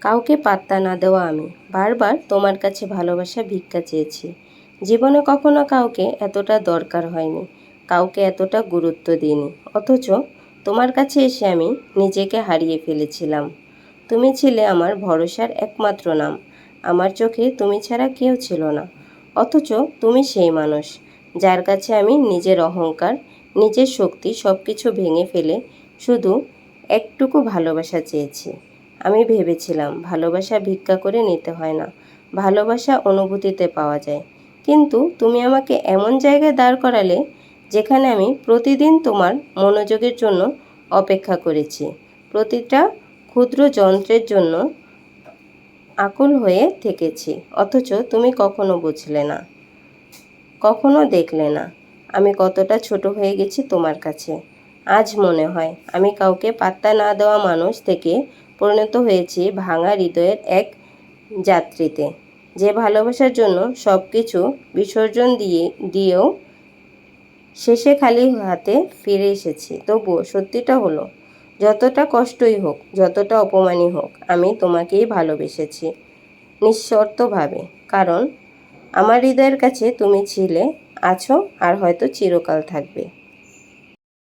কাউকে পাত্তা না দেওয়া আমি। বারবার তোমার কাছে ভালোবাসা ভিক্ষা চেয়েছি। জীবনে কখনো কাউকে এতটা দরকার হয়নি, কাউকে এতটা গুরুত্ব দিইনি। অথচ তোমার কাছে এসে আমি নিজেকে হারিয়ে ফেলেছিলাম। তুমি ছিলে আমার ভরসার একমাত্র নাম। আমার চোখে তুমি ছাড়া কেউ ছিল না। অথচ তুমি সেই মানুষ, যার কাছে আমি নিজের অহংকার, নিজের শক্তি সব কিছু ভেঙে ফেলে শুধু একটুকু ভালোবাসা চেয়েছি। আমি ভেবেছিলাম ভালোবাসা ভিক্ষা করে নিতে হয় না। ভালোবাসা অনুভূতিতে পাওয়া যায়। কিন্তু তুমি আমাকে এমন জায়গায় দাঁড় করালে যেখানে আমি প্রতিদিন তোমার মনোযোগের জন্য অপেক্ষা করেছি। প্রতিটা ক্ষুদ্র যন্ত্রের জন্য আকুল হয়ে থেকেছি। অথচ তুমি কখনো বুঝলে না, কখনো দেখলে না আমি কতটা ছোট হয়ে গেছি তোমার কাছে। আজ মনে হয় আমি কাউকে পাত্তা না দেওয়া মানুষ থেকে পরিণত হয়েছি ভাঙা হৃদয়ের এক যাত্রীতে। যে ভালোবাসার জন্য সব কিছু বিসর্জন দিয়ে, দিয়েও শেষে খালি হাতে ফিরে এসেছি। তবুও সত্যিটা হলো, যতটা কষ্টই হোক, যতটা অপমানই হোক, আমি তোমাকেই ভালোবেসেছি, নিঃশর্তভাবে। কারণ, আমার হৃদয়ের কাছে তুমি ছিলে, আছো, আর হয়তো চিরকাল থাকবে।